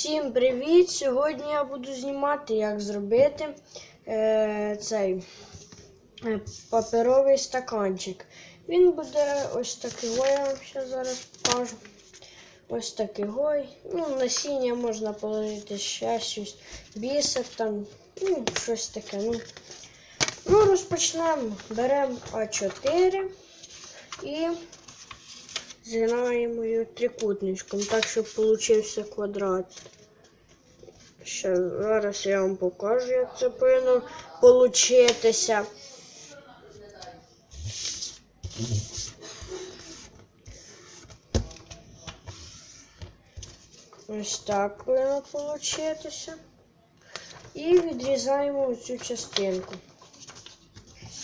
Всім привіт! Сьогодні я буду знімати, як зробити е, цей е, паперовий стаканчик. Він буде ось такий, ой, я вам ще зараз покажу. Ось такий гой. Ну, насіння можна положити ще щось, бісер там, ну, щось таке. Ну, ну розпочнемо. Беремо А4 і згинаємо її трикутничком, так, щоб получився квадрат. Ще зараз я вам покажу, як це повинно получитися. Ось так повинно получитися. І відрізаємо цю частинку.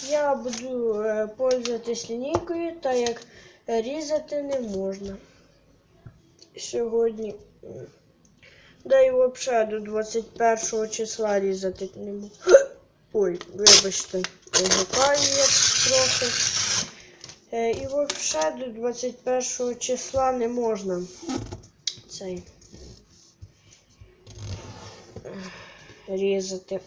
Я буду е, пользуватись лінійкою, так як різати не можна. Сьогодні. Да і взагалі до 21 числа різати не буду. Ой, вибачте, гукаю я трохи. Е, І взагалі до 21 числа не можна цей різати.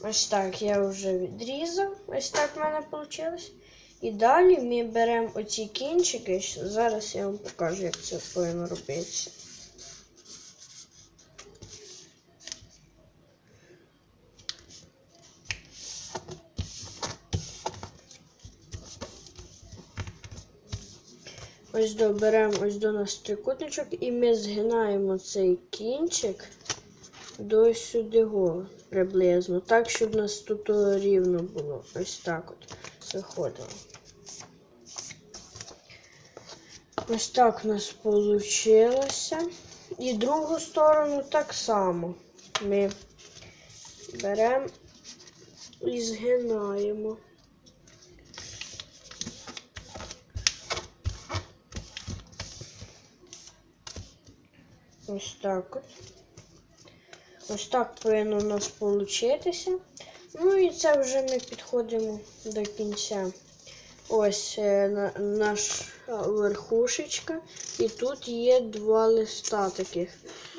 Ось так я вже відрізав. Ось так в мене вийшло. І далі ми беремо оці кінчики. Зараз я вам покажу, як це повинно робитися. Ось до беремо ось до нас трикутничок і ми згинаємо цей кінчик до сюди приблизно. Так, щоб нас тут рівно було. Ось так от виходило. Ось так у нас вийшло. І другу сторону так само. Ми беремо і згинаємо. Ось так от. Ось так повинно у нас получитися. Ну і це вже ми підходимо до кінця. Ось е, на, наша верхушечка. І тут є два листа таких.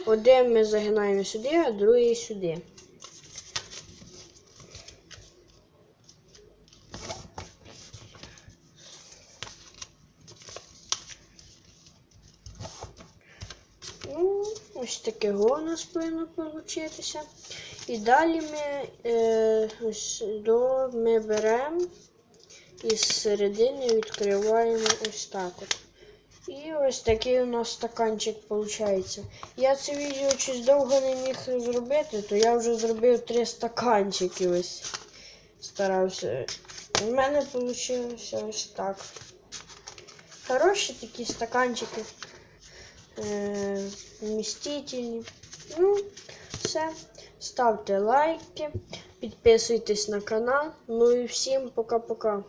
Один ми загинаємо сюди, а другий сюди. Ну, ось таке у нас повинно получитися. І далі ми, е, ось до, ми беремо і з середини відкриваємо ось так от. І ось такий у нас стаканчик виходить. Я це відео щось довго не міг зробити, то я вже зробив три стаканчики ось. Старався. У мене вийшло ось так. Хороші такі стаканчики. Е, вмістительні. Ну, все. Ставте лайки, підписуйтесь на канал. Ну і всім пока-пока.